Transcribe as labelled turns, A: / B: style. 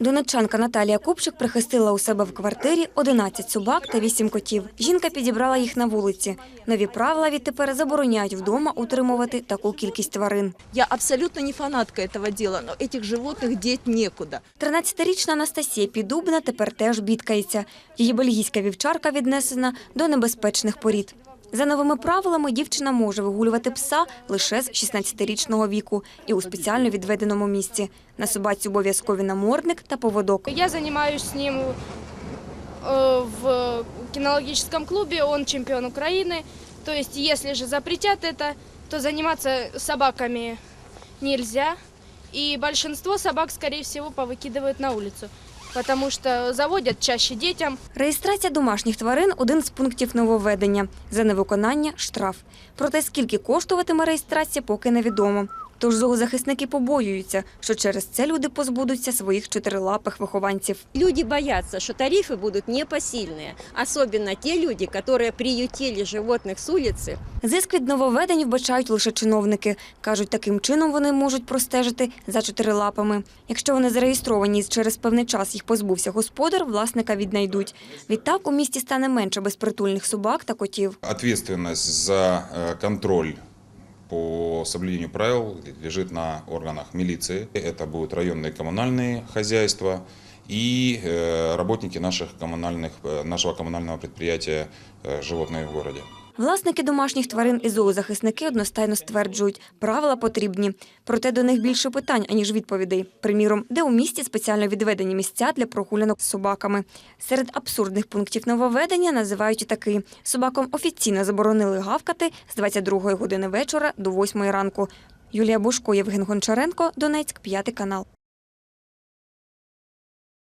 A: Донеччанка Наталія Купчик прихистила у себе в квартирі 11 собак та 8 котів. Жінка підібрала їх на вулиці. Нові правила відтепер забороняють вдома утримувати таку кількість тварин.
B: Я абсолютно не фанатка этого дела, но этих животных деть некуда.
A: 13-річна Анастасія Підубна тепер теж бідкається. Її бельгійська вівчарка віднесена до небезпечних порід. За новими правилами дівчина може вигулювати пса лише з 16-річного віку і у спеціально відведеному місці. На собаці обов'язкові намордник та поводок.
C: Я занимаюсь с ним э, в кинологическом клубе, он чемпион Украины. То есть, если же запретят это, то заниматься собаками нельзя. И большинство собак, скорее всего, повыкидывают на улицу, потому що заводять чаще дітям.
A: Реєстрація домашніх тварин – один з пунктів нововведення. За невиконання – штраф. Проте скільки коштуватиме реєстрація, поки невідомо. Тож зоозахисники побоюються, що через це люди позбудуться своїх чотирилапих вихованців.
D: Люди боятся, что тарифы будут непосильные, особенно те люди, которые приютили животных с улицы.
A: Зиск від нововведень вбачають лише чиновники. Кажуть, таким чином вони можуть простежити за чотирилапами. Якщо вони зареєстровані і через певний час їх позбувся господар, власника віднайдуть. Відтак у місті стане менше безпритульних собак та котів.
E: Ответственность за э, контроль по соблюдению правил лежит на органах милиции. Это будут районные коммунальные хозяйства и э, работники наших коммунальных, э, нашего коммунального предприятия э, «Животные в городе».
A: Власники домашніх тварин і зоозахисники одностайно стверджують, правила потрібні. Проте до них більше питань, аніж відповідей. Приміром, де у місті спеціально відведені місця для прогулянок з собаками. Серед абсурдних пунктів нововведення називають і такий. Собакам офіційно заборонили гавкати з 22 години вечора до 8 ранку. Юлія Бушко, Євген Гончаренко, Донецьк, п'ятий канал.